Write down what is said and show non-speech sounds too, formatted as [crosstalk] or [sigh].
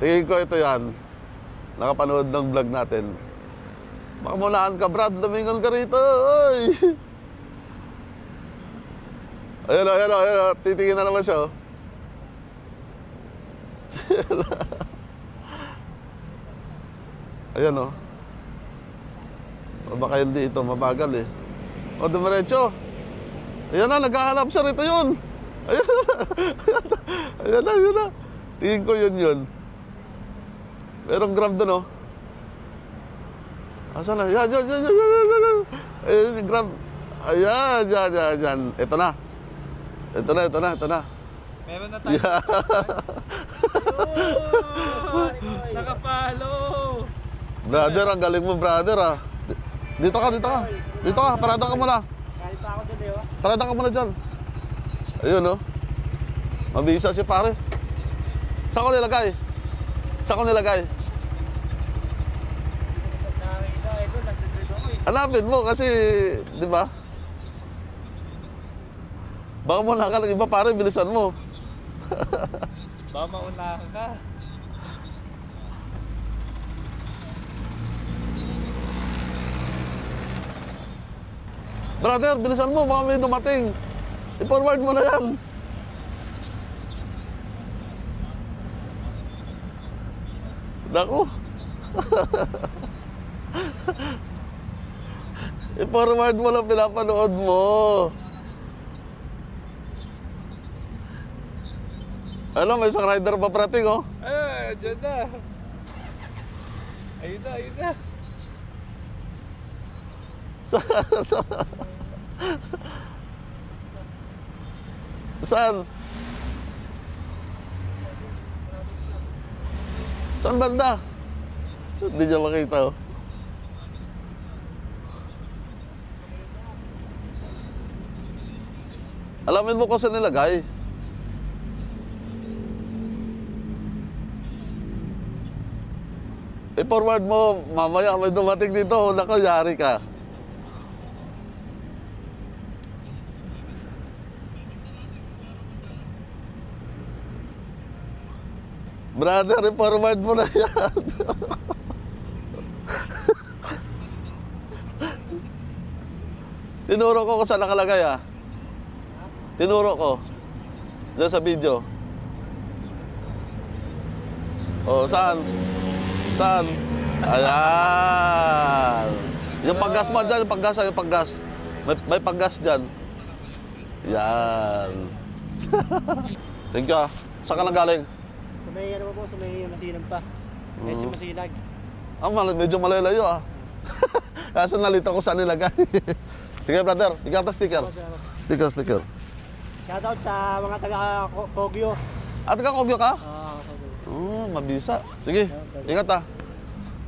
Tingin ko ito yan. Nakapanood ng vlog natin. Baka mulaan ka, Brad. Lumingon ka rito. Oy! Ayan o, ayan o, ayan o. Titingin na naman siya, oh. Ayan o. O baka hindi ito, mabagal eh. O, dumiretso. Ayan na, naghahanap siya rito yun. Ayan na, [laughs] ayan na, ayan na. Tingin ko yun yun. Merong grab doon, oh. Asa na? Yan, yan, yan, yan, yan, yan, yan. Ayan, grab. Ayan, yan, yan, yan. Ito na. Ito na, ito na, ito na. Meron na tayo. Yeah. Ayun! Nakapalo! brother, ang galing mo, brother, ah. Dito ka, dito ka. Dito ka, parada ka muna. Kahit ako dun eh, oh. Parada ka muna dyan. Ayun, oh. Mabisa si pare. Saan ko nilagay? Saan ko nilagay? Nakakita, ito, nagtitrip ako eh. Hanapin mo kasi, di ba? Baka mo ka ng iba, pare, bilisan mo. [laughs] Baka maunahan ka. Brother, bilisan mo, baka may dumating. I-forward mo na yan. Naku. [laughs] I-forward mo lang pinapanood mo. Ano, may isang rider pa prating, oh. Ay, dyan na. Ayun na, ayun na. Sa- sa- Saan? Saan banda? Hindi niya makita, oh. Alamin mo kung saan nilagay. I-forward mo, mamaya may dumating dito, nako, yari ka. Brother, i-forward mo na yan. [laughs] Tinuro ko kung saan nakalagay ah. Tinuro ko. Diyan sa video. Oh, saan? Saan? Ayan. Yung paggas mo dyan, yung paggas, yung paggas. May, may paggas dyan. Yan. [laughs] Thank you ah. Saan ka nang galing? Sa may ano po, sa may masinag pa. Si Oo. masinag. Ah, mal- medyo malalayo ah. [laughs] Kaso nalito ko saan nilagay. [laughs] Sige brother, bigyan ka sticker. Sticker, sticker. Shoutout sa mga taga Kogyo. At ka kogyo ka? Ah, Kogyo. Oo, mabisa. Sige, ingat ah.